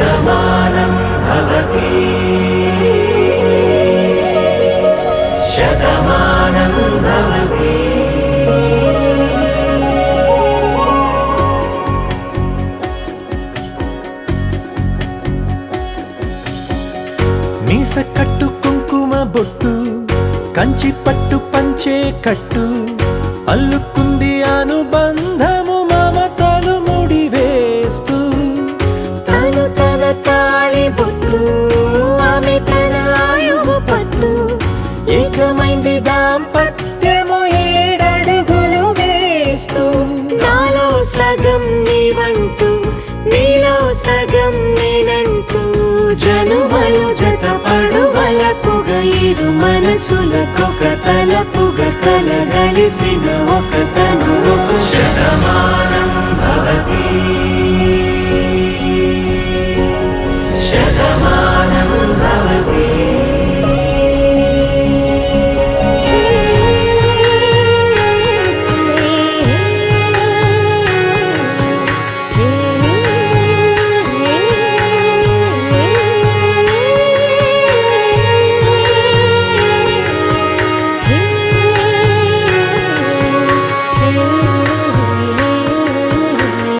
శతమానం భవతి శతమానం భవతి మీస కట్టు కుంకుమ బొట్టు కంచి పట్టు పంచే కట్టు దాంపత్యము ఏడడుగులు వేస్తూ. నాలో సగం నీవంటూ నీలో సగం నేనంటూ. జనుమలు జత పడువలపుగ ఇరు మనసులకొక తలపుగ కలగలిసిన ఒక తను శతమానం